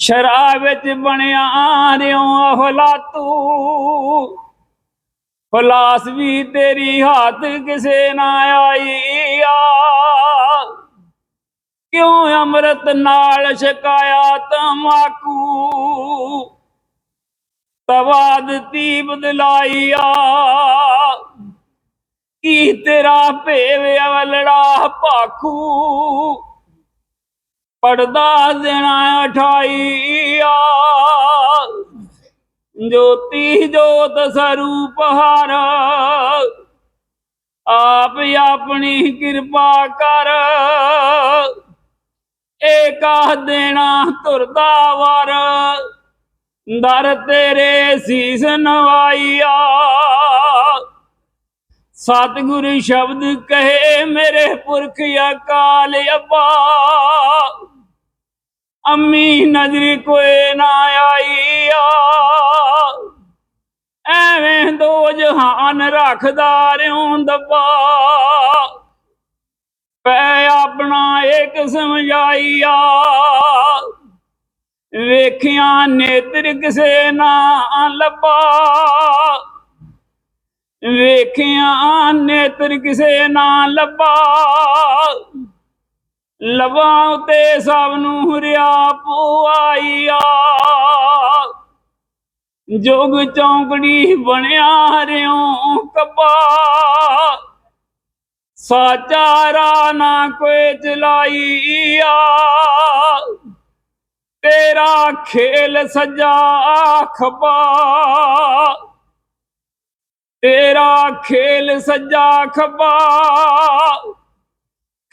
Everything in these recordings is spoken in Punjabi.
ਸ਼ਰਾਬ ਵਿੱਚ ਬਣਿਆ ਰਿਓ ਅਫਲਾਤੂ ਫਲਾਸ ਵੀ ਤੇਰੀ ਹੱਥ ਕਿਸੇ ਨਾ ਆਈ ਆ। ਕਿਉਂ ਅੰਮ੍ਰਿਤ ਨਾਲ ਛਕਾਇਆ ਤਮਾਕੂ? ਤਵਾਦ ਤੀ ਬਦਲਾਈ ਆ। ਕੀ ਤੇਰਾ ਭੇਵ ਅਵਲੜਾ ਭਾਖੂ? ਪੜਦਾ ਦੇਣਾ ਅਠਾਈਆ ਜੋਤੀ ਜੋਤ ਸਰੂਪ ਹਰ, ਆਪ ਆਪਣੀ ਕਿਰਪਾ ਕਰ। ਏਕਾ ਦੇਣਾ ਤੁਰਦਾ ਵਰ, ਦਰ ਤੇਰੇ ਸੀਸ ਨਵਾਈਆ ਸਤਿਗੁਰ ਸ਼ਬਦ ਕਹੇ ਮੇਰੇ ਪੁਰਖ ਅਕਾਲ ਅੱਬਾ। ਅੰਮੀ ਨਜ਼ਰ ਕੋਏ ਨਾ ਆਈਆ। ਐਵੇਂ ਦੋ ਜਹਾਨ ਰੱਖਦਾ ਰਿਉਂ ਦੱਬਾ। ਪੈ ਆਪਣਾ ਇੱਕ ਸਮਝਾਈਆ। ਵੇਖਿਆ ਨੇਤਰ ਕਿਸੇ ਨਾ ਲੱਭਾ। ਵੇਖਿਆ ਨੇਤਰ ਕਿਸੇ ਨਾ ਲੱਭਾ। ਲਵਾਂ ਉਤੇ ਸਭ ਨੂੰ ਹਰਿਆ ਪੁਆਈਆ। ਜੋਗ ਚੌਂਕੜੀ ਬਣਿਆ ਰਿਓ ਕੱਬਾ ਸਾਚਾਰਾ ਨਾ ਕੋਈ ਚਲਾਈਆ। ਤੇਰਾ ਖੇਲ ਸਜਾ ਖਪਾ। ਤੇਰਾ ਖੇਲ ਸੱਜਾ ਖੱਬਾ।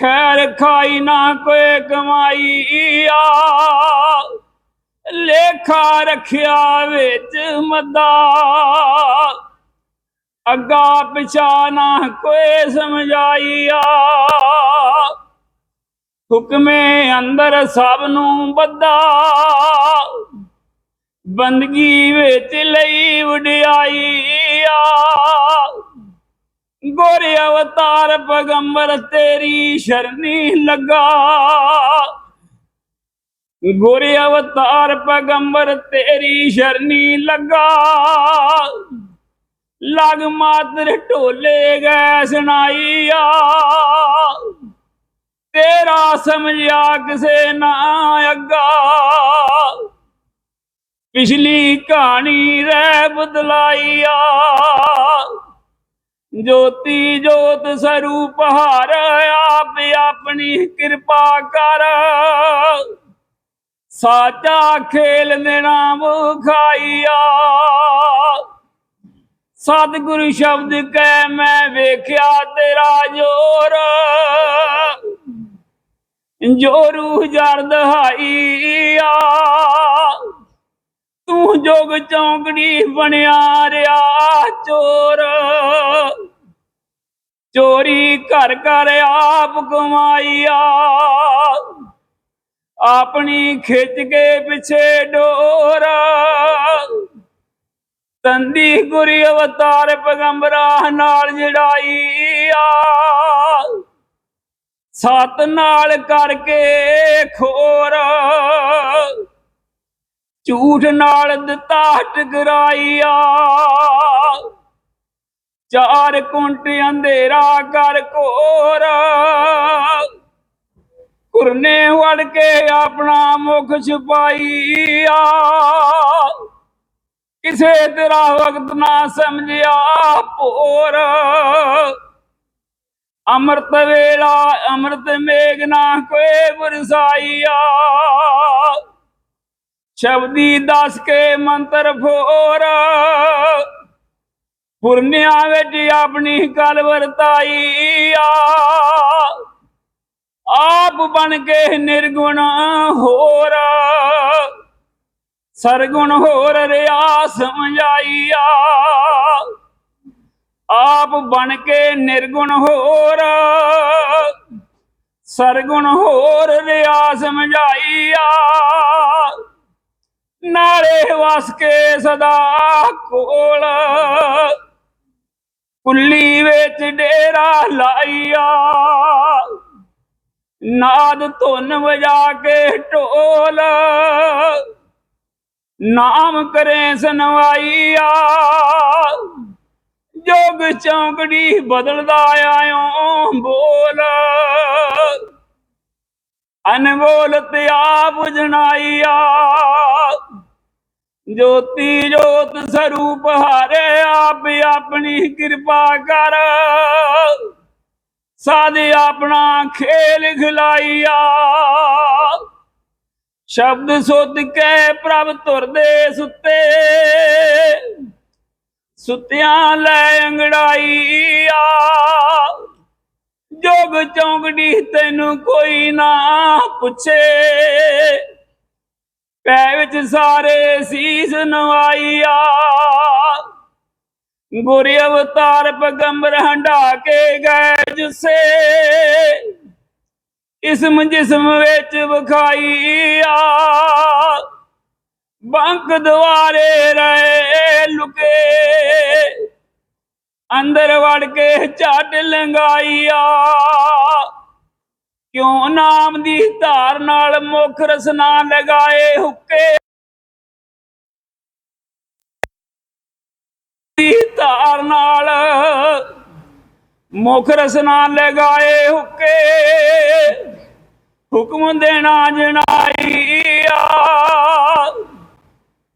ਖੈਰ ਖਾਈ ਨਾ ਕੋਈ ਕਮਾਈਆ। ਲੇਖਾ ਰੱਖਿਆ ਵਿੱਚ ਮਦਾ। ਅੱਗਾ ਪਿਛਾ ਨਾ ਕੋਈ ਸਮਝਾਈਆ। ਹੁਕਮੇ ਅੰਦਰ ਸਭ ਨੂੰ ਬੱਦਾ ਬੰਦਗੀ ਵਿੱਚ ਲਈ ਵਡਿਆਈ ਗੋਰੇ ਅਵਤਾਰ ਪਗੰਬਰ, ਤੇਰੀ ਸ਼ਰਨੀ ਲੱਗਾ। ਗੋਰੇ ਅਵਤਾਰ ਪਗੰਬਰ, ਤੇਰੀ ਸ਼ਰਨੀ ਲੱਗਾ। ਲਗ ਮਾਤਰ ਢੋਲੇ ਗੈ ਸੁਣਾਈਆ ਤੇਰਾ ਸਮਝਿਆ ਕਿਸੇ ਨਾ ਅੱਗਾ। ਪਿਛਲੀ ਕਹਾਣੀ ਰਹਿ ਬਦਲਾਈਆ। ਜੋਤੀ ਜੋਤ ਸਰੂਪ ਹਾਰ ਆਪ ਆਪਣੀ ਕਿਰਪਾ ਕਰ। ਸਾਚਾ ਖੇਲ ਦੇ ਨਾਮ ਖਾਈਆ। ਸਤਿਗੁਰੂ ਸ਼ਬਦ ਕੈ ਮੈਂ ਵੇਖਿਆ ਤੇਰਾ ਜੋਰ। ਜੋਰੂ ਜਰ ਦਹਾਈਆ। ਤੂੰ ਜੋਗ ਚੌਂਕੜੀ ਬਣਿਆ ਰਿਆ, ਚੋਰ। ਚੋਰੀ ਘਰ ਘਰ ਆਪ ਕਮਾਈਆ ਆਪਣੀ ਖਿੱਚ ਕੇ ਪਿਛੇ ਡੋਰ। ਤੰਦੀ ਗੁਰੀ ਅਵਤਾਰ ਪਗੰਬਰਾ ਨਾਲ ਜੜਾਈ ਆ ਸਤ ਨਾਲ ਕਰਕੇ ਖੋਰ। ਝੂਠ ਨਾਲ ਦਿੱਤਾ ਟਕਰਾਈਆ ਚਾਰ ਕੁੰਟ ਅੰਧੇਰਾ ਕਰ ਕੋਰ ਕੁਰਨੇ ਵੜ ਕੇ ਆਪਣਾ ਮੁਖ ਛੁਪਾਈਆ ਕਿਸੇ ਤੇਰਾ ਵਕਤ ਨਾ ਸਮਝਿਆ ਪੋਰ ਅੰਮ੍ਰਿਤ ਵੇਲਾ, ਅੰਮ੍ਰਿਤ ਮੇਘ ਨਾ ਕੋਈ ਵਰਸਾਈਆ ਸ਼ਬਦੀ ਦੱਸ ਕੇ ਮੰਤਰ ਫੋਰ। ਪੁਰਨਿਆਂ ਵਿੱਚ ਆਪਣੀ ਕਲ ਵਰਤਾਈ ਆਪ ਬਣ ਕੇ ਨਿਰਗੁਣ ਹੋਰ। ਸਰਗੁਣ ਹੋਰ ਰਿਆ ਸਮਝਾਈ ਆਪ ਬਣ ਕੇ ਨਿਰਗੁਣ ਹੋਰ। ਸਰਗੁਣ ਹੋਰ ਰਿਆ ਸਮਝਾਈ ਨਾਲੇ ਵਸ ਕੇ ਸਦਾ ਕੋਲ। ਕੁੱਲੀ ਵਿੱਚ ਡੇਰਾ ਲਾਈਆ। ਨਾਦ ਧੁਨ ਵਜਾ ਕੇ ਢੋਲ। ਨਾਮ ਕਰੇ ਸਨਵਾਈਆ ਜੋਗ ਚੌਂਕੜੀ ਬਦਲਦਾ ਆਇਓ ਬੋਲ। ਅਨਮੋਲ ਤੇ ਆਪ ਜਣਾਈਆ ਜੋਤੀ ਜੋਤ ਸਰੂਪ ਹਾਰੇ ਆਪ ਆਪਣੀ ਕਿਰਪਾ ਕਰ। ਸਾਦੇ ਆਪਣਾ ਖੇਲ ਖਿਲਾਈਆ। ਸ਼ਬਦ ਸੁਧ ਕੇ ਪ੍ਰਭ ਤੁਰਦੇ ਸੁੱਤੇ। ਸੁੱਤਿਆਂ ਲੈ ਅੰਗੜਾਈਆ। ਜੋਗ ਚੌਂਕੜੀ ਤੈਨੂੰ ਕੋਈ ਨਾ ਪੁੱਛੇ। ਪੈ ਵਿੱਚ ਸਾਰੇ ਸੀਸ ਨਵਾਈਆ ਗੁਰ ਅਵਤਾਰ ਪਗੰਬਰ ਹੰਡਾ ਕੇ ਗਏ ਜਿਸੇ। ਇਸਮ ਜਿਸਮ ਵਿੱਚ ਵਿਖਾਈਆ। ਬੰਕ ਦੁਆਰੇ ਰਹੇ ਲੁਕੇ। ਅੰਦਰ ਵੜ ਕੇ ਝੱਟ ਲੰਗਾਈਆ ਕਿਉਂ ਨਾਮ ਦੀ ਧਾਰ ਨਾਲ ਮੁਖ ਰਸਨਾ ਲਗਾਏ ਹੁੱਕੇ? ਦੀ ਧਾਰ ਨਾਲ ਮੁਖ ਰਸਨਾ ਲਗਾਏ ਹੁੱਕੇ। ਹੁਕਮ ਦੇਣਾ ਜਣਾਈਆ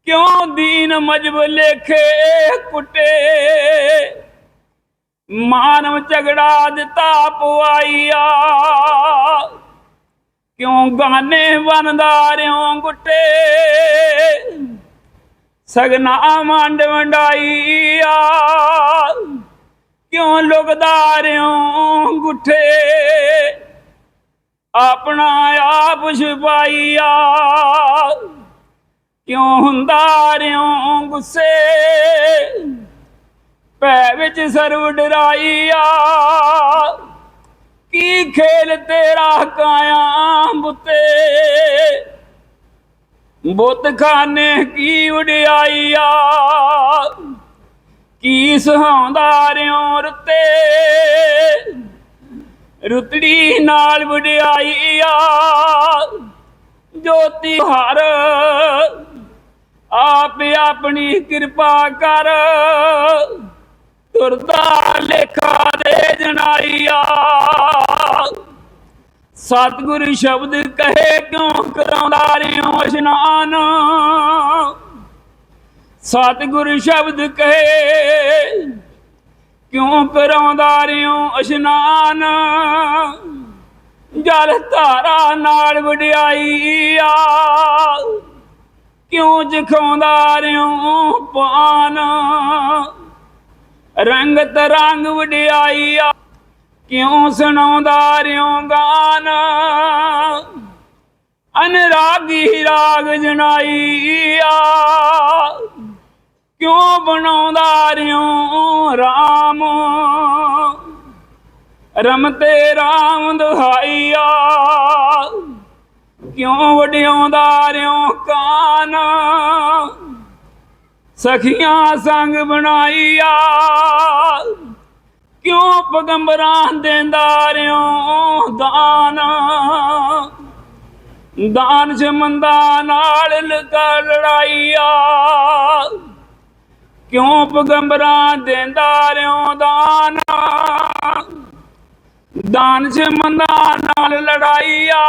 ਕਿਉਂ ਦੀਨ ਮਜਬ ਲੇਖੇ ਕੁੱਟੇ? ਮਾਨਵ ਝਗੜਾ ਦਿੱਤਾ ਪਵਾਈਆ ਕਿਉਂ ਗਾਨੇ ਵਨਦਾਰਿਓ ਗੁੱਟੇ ਸਗਨਾ ਮੰਡ ਵੰਡਾਈਆ। ਕਿਉਂ ਲੁਗਦਾਰਿਓ ਗੁੱਠੇ ਆਪਣਾ ਆਪ ਛੁਪਾਈਆ। ਕਿਉਂ ਹੁੰਦਾ ਹੁੰਦਾਰਿਓ ਗੁੱਸੇ? ਭੈ ਵਿੱਚ ਸਰਵ ਡਰਾਈਆ। ਕੀ ਖੇਲ ਤੇਰਾ ਕਾਇਆ ਬੁੱਤੇ? ਬੁੱਤ ਖਾਨੇ ਕੀ ਉਡਿਆਈਆ ਕੀ ਸੁਹਾਉਂਦਾ ਰਿਓ ਰੁੱਤੇ? ਰੁਤੜੀ ਨਾਲ ਵਡਿਆਈਆ। ਜੋਤੀ ਹਰ ਆਪ ਆਪਣੀ ਕਿਰਪਾ ਕਰ। ਤੁਰਦਾ ਲੇਖਾ ਦੇ ਜਣਾਈਆ ਸਤਿਗੁਰ ਸ਼ਬਦ ਕਹੇ ਕਿਉਂ ਕਰਾਉਂਦਾ ਰਿਓ ਇਸ਼ਨਾਨ ਸਤਿਗੁਰ ਸ਼ਬਦ ਕਹੇ ਕਿਉਂ ਕਰਾਉਂਦਾ ਰਿਓ ਇਸ਼ਨਾਨ ਜਲ ਧਾਰਾ ਨਾਲ ਵਡਿਆਈਆ। ਕਿਉਂ ਜਖਾਉਂਦਾ ਰਿਓ ਪਾਨ? ਰੰਗ ਤਰੰਗ ਵਡਿਆਈਆ, ਕਿਉਂ ਸੁਣਾਉਂਦਾ ਰਿਓ ਗਾਨ? ਅਨਰਾਗੀ ਰਾਗ ਜਣਾਈਆ ਕਿਉਂ ਬਣਾਉਂਦਾ ਰਿਓ RAM ਰਮਤੇ RAM ਦੁਹਾਈਆ, ਕਿਉਂ ਵਡਿਆਉਂਦਾ ਰਿਓ ਕਾਨ? ਸਖੀਆਂ ਸੰਗ ਬਣਾਈਆ ਕਿਉਂ ਪਗੰਬਰਾਂ ਦੇਂਦਾ ਰਿਓ ਦਾਨ? ਦਾਨ ਜਮੰਦਾ ਨਾਲ ਲਗਾ ਲੜਾਈਆ ਕਿਉਂ ਪਗੰਬਰਾਂ ਦੇਂਦਾ ਰਿਓ ਦਾਨ? ਦਾਨ ਜਮੰਦਾ ਨਾਲ ਲੜਾਈਆ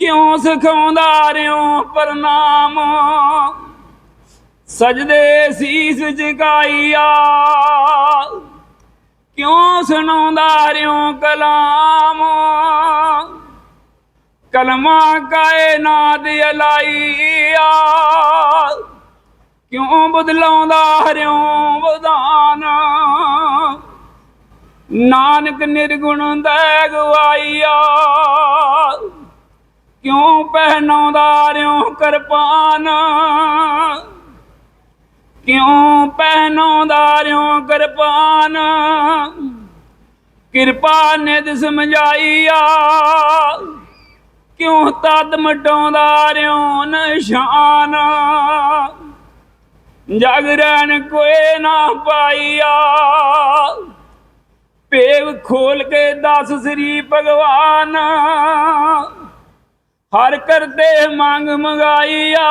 ਕਿਉਂ ਸਿਖਾਉਂਦਾ ਰਿਓ ਪ੍ਰਣਾਮ? ਸਜਦੇ ਸੀਸ ਜਗਾਈਆ ਕਿਉਂ ਸੁਣਾਉਂਦਾ ਰਿਓ ਕਲਾਮ? ਕਲਮਾ ਕਾਇਨਾਤ ਅਲਾਈਆ। ਕਿਉਂ ਬਦਲਾਉਂਦਾ ਰਿਓ ਵਿਧਾਨ ਨਾਨਕ ਨਿਰਗੁਣ ਦਾ ਗਵਾਈਆ ਕਿਉਂ ਪਹਿਨਾਉਂਦਾ ਰਿਓ ਕਿਰਪਾਨ? ਕਿਉਂ ਪਹਿਨਾਉਂਦਾ ਰਿਓ ਕਿਰਪਾਨ? ਕਿਰਪਾ ਨੇ ਨਿਧ ਸਮਝਾਈਆ ਕਿਉਂ ਤਦ ਮਟਾਉਂਦਾ ਰਿਓ ਨਿਸ਼ਾਨ? ਜਗ ਰਹਿਣ ਕੋਏ ਨਾ ਪਾਈਆ ਭੇਵ ਖੋਲ ਕੇ ਦਸ ਸ੍ਰੀ ਭਗਵਾਨ। ਹਰ ਕਰਤੇ ਮੰਗ ਮੰਗਾਈਆ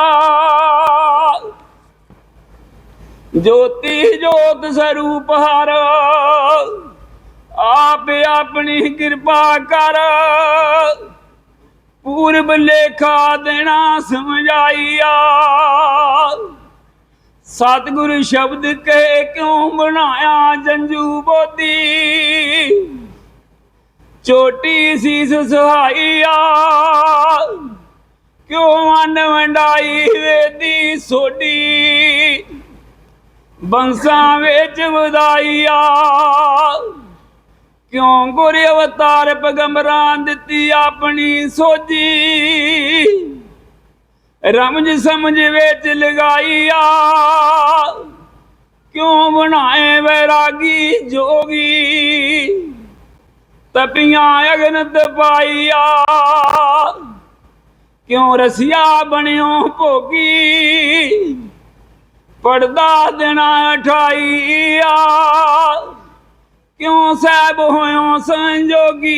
ਜੋਤੀ ਜੋਤ ਸਰੂਪ ਹਰ। ਆਪ ਆਪਣੀ ਕਿਰਪਾ ਕਰ। ਪੂਰਬ ਲੇਖਾ ਦੇਣਾ ਸਮਝਾਈਆ। ਸਤਿਗੁਰ ਸ਼ਬਦ ਕਹੇ ਕਿਉਂ ਬਣਾਇਆ ਜੰਜੂ ਬੋਦੀ? ਚੋਟੀ ਸੀਸ ਸੁਹਾਈਆ। ਕਿਉਂ ਮਨ ਵੰਡਾਈ ਵੇਦੀ ਸੋਡੀ ਬੰਸਾਂ ਵਿੱਚ ਵਧਾਈਆ। ਕਿਉਂ ਗੁਰ ਅਵਤਾਰ ਪਗੰਬਰਾਂ ਦਿੱਤੀ ਆਪਣੀ ਸੋਜੀ ਰਮਜ ਸਮਝ ਵਿੱਚ ਲਗਾਈਆ। ਕਿਉਂ ਬਣਾਏ ਵੈਰਾਗੀ ਜੋਗੀ? ਤਪੀਆਂ ਅਗਨ ਤਪਾਈਆ ਕਿਉਂ ਰਸਿਆ ਬਣਿਓ ਭੋਗੀ? ਪੜਦਾ ਦੇਣਾ ਠਾਈਆ ਕਿਉਂ ਸਹਿਬ ਹੋਇਓ ਸੰਜੋਗੀ?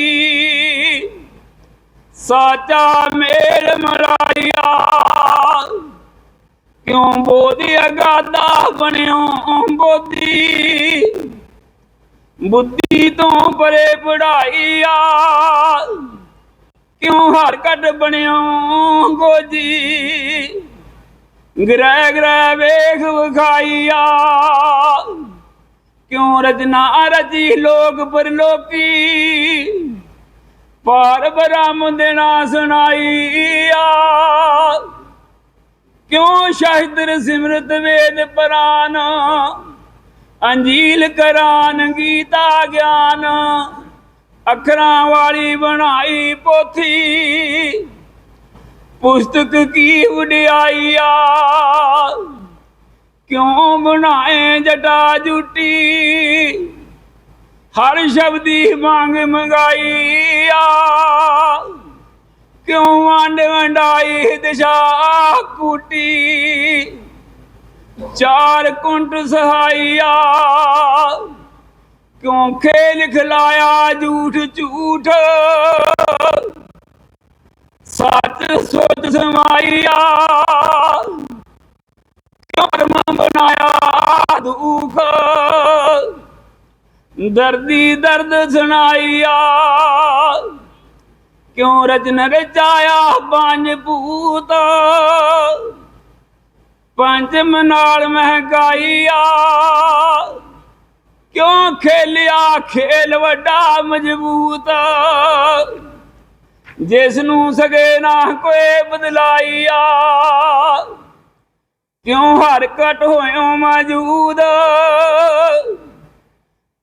ਸਾਚਾ ਮੇਲ ਮਰਾਈਆ ਕਿਉਂ ਬੋਧੀ ਅਗਾਦਾ ਬਣਿਓ ਬੋਧੀ ਬੁੱਧੀ ਤੋਂ ਪਰੇ ਪੜਾਈਆ। ਕਿਉਂ ਹਰ ਕੱਟ ਬਣਿਓ ਗੋਜੀ ਗ੍ਰਹਿ ਗ੍ਰਹਿ ਵੇਖ ਵਿਖਾਈਆ। ਕਿਉ ਰਜਨਾ ਰਜੀ ਲੋਕ ਪਰਲੋਕੀ? ਪਾਰ ਬ੍ਰਹਮ ਦੇਣਾ ਸੁਣਾਈਆ। ਕਿਉ ਸ਼ਾਹਿਦਰ ਸਿਮਰਤ ਵੇਦ ਪ੍ਰਾਨ? ਅੰਜੀਲ ਕਰਾਨ ਗੀਤਾ ਗਿਆਨ। ਅੱਖਰਾਂ ਵਾਲੀ ਬਣਾਈ ਪੋਥੀ। ਪੁਸਤਕ ਕੀ ਉਡਿਆਈਆ ਕਿਉਂ ਬਣਾਏ ਜਟਾ ਜੁਟੀ? ਹਰ ਸ਼ਬਦੀ ਮੰਗ ਮੰਗਾਈਆ। ਕਿਉਂ ਵੰਡ ਵੰਡਾਈ ਦਿਸ਼ਾ ਕੂਟੀ? ਚਾਰ ਕੁੰਟ ਸਹਾਈਆ। ਕਿਉਂ ਖੇਲ ਖਿਲਾਇਆ ਝੂਠ ਝੂਠ? ਸੱਚ ਸੋਚ ਸਮਾਈਆ ਕਰਮ ਬਣਾਇਆ ਦੁਖ। ਦਰਦੀ ਦਰਦ ਸੁਣਾਈਆ ਕਿਉਂ ਰਚਨ ਰਚਾਇਆ ਪੰਜ ਭੂਤ। ਪੰਜਮ ਨਾਲ ਮਹਿਕਾਈਆ ਕਿਉਂ ਖੇਲਿਆ ਖੇਲ ਵੱਡਾ ਮਜ਼ਬੂਤ। ਜਿਸ ਨੂੰ ਸਗੇ ਨਾ ਕੋਈ ਬਦਲਾਈਆ ਕਿਉਂ ਹਰ ਕਟ ਹੋਇਓ ਮੌਜੂਦ?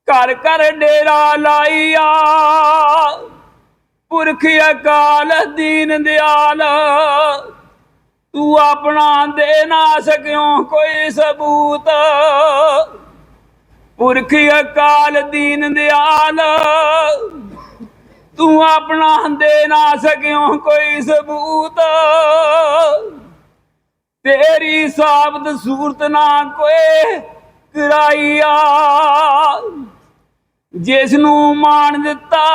ਘਰ ਘਰ ਡੇਰਾ ਲਾਈਆ ਪੁਰਖ ਅਕਾਲ ਦੀਨ ਦਿਆਲ। ਤੂੰ ਆਪਣਾ ਦੇ ਨਾ ਸਕਿਓ ਕੋਈ ਸਬੂਤ। ਪੁਰਖ ਅਕਾਲ ਦੀਨ ਦਿਆਲ। ਤੂੰ ਆਪਣਾ ਦੇ ਨਾ ਸਕਿਓ ਕੋਈ ਸਬੂਤ। ਤੇਰੀ ਸਾਬਤ ਸੂਰਤ ਨਾ ਕੋਈ ਕਰਾਈਆ ਜਿਸ ਨੂੰ ਮਾਣ ਦਿੱਤਾ,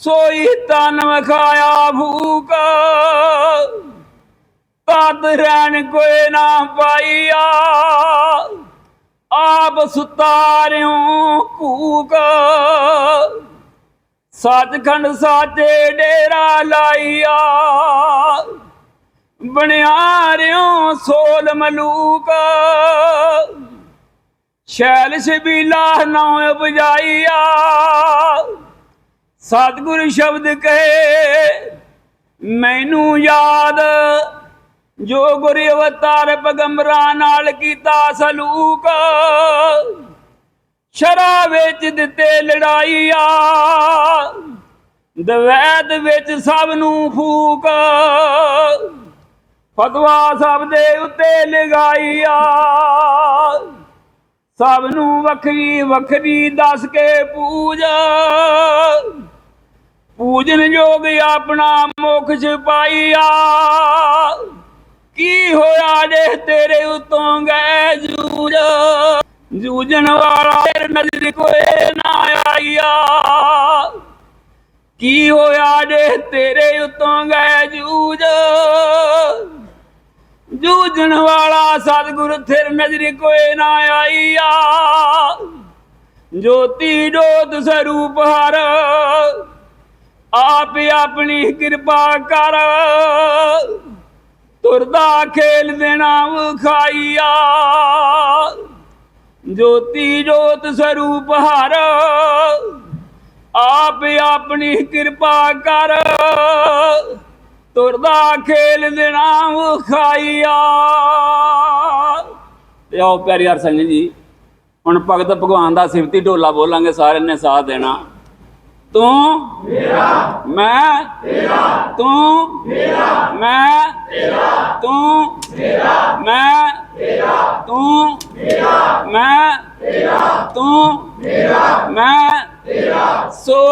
ਸੋਈ ਤਨ ਵਖਾਇਆ ਭੂਕ। ਤਦ ਰਹਿਣ ਕੋਈ ਨਾ ਪਾਈਆ ਆਪ ਸੁਤਾਰਿਓ ਕੂਕ ਸੱਚਖੰਡ ਸਾਚੇ ਡੇਰਾ ਲਾਈਆ ਬਣਿਆ ਰਿਓ ਸੋਲ ਮਲੂਕ। ਸ਼ੈਲ ਸ਼ਬੀਲਾ ਨਾ ਉਪਜਾਈਆ। ਸਤਿਗੁਰ ਸ਼ਬਦ ਕਹੇ, ਮੈਨੂੰ ਯਾਦ ਜੋ ਗੁਰ ਅਵਤਾਰ ਪਗੰਬਰਾਂ ਨਾਲ ਕੀਤਾ ਸਲੂਕ। ਸ਼ਰਾ ਵਿੱਚ ਦਿੱਤੇ ਲੜਾਈਆ। ਦਵੈਦ ਵਿੱਚ ਸਭ ਨੂੰ ਫੂਕ। ਫਤਵਾ ਸਭ ਦੇ ਉੱਤੇ ਲਗਾਈਆ। ਸਭ ਨੂੰ ਵੱਖਰੀ ਵੱਖਰੀ ਦੱਸ ਕੇ ਪੂਜਾ। ਪੂਜਨ ਯੋਗ ਆਪਣਾ ਮੁਖ ਛਪਾਈਆ। ਕੀ ਹੋਇਆ ਜੇ ਤੇਰੇ ਉਤੋਂ ਗਏ ਜੂਝ? ਜੂਝਣ ਵਾਲਾ ਤੇਰੇ ਨਜ਼ਰ ਕੋਏ ਨਾ ਆਇਆ ਕੀ ਹੋਇਆ ਜੇ ਤੇਰੇ ਉਤੋਂ ਗਏ ਜੂਝ? ਜੂਝਣ ਵਾਲਾ ਸਤਿਗੁਰ ਥਿਰ ਨਜ਼ਰ ਕੋਏ ਨਾ ਆਈਆ। ਜੋਤੀ ਜੋਤ ਸਰੂਪ ਹਰ ਆਪ ਆਪਣੀ ਕਿਰਪਾ ਕਰ। ਤੁਰਦਾ ਖੇਲ ਦੇਣਾ ਵਿਖਾਈਆ ਜੋਤੀ ਜੋਤ ਸਰੂਪ ਹਰ ਆਪ ਆਪਣੀ ਕਿਰਪਾ ਕਰ। ਤੁਰਦਾ ਖੇਲ ਦੇਣਾ ਵਿਖਾਈਆ ਤੇ ਆਓ ਪਿਆਰੀ ਹਰ ਸੰਗਤ ਜੀ ਹੁਣ ਭਗਤ ਭਗਵਾਨ ਦਾ ਸਿਫਤੀ ਢੋਲਾ ਬੋਲਾਂਗੇ ਸਾਰਿਆਂ ਨੇ ਸਾਥ ਦੇਣਾ। ਤੂੰ ਮੇਰਾ ਮੈਂ ਤੇਰਾ ਤੂੰ ਮੇਰਾ ਮੈਂ ਤੇਰਾ ਤੂੰ ਮੇਰਾ ਮੈਂ ਤੇਰਾ ਤੂੰ ਮੇਰਾ ਮੈਂ ਤੇਰਾ ਤੂੰ ਮੇਰਾ ਮੈਂ ਤੇਰਾ। ਸੋ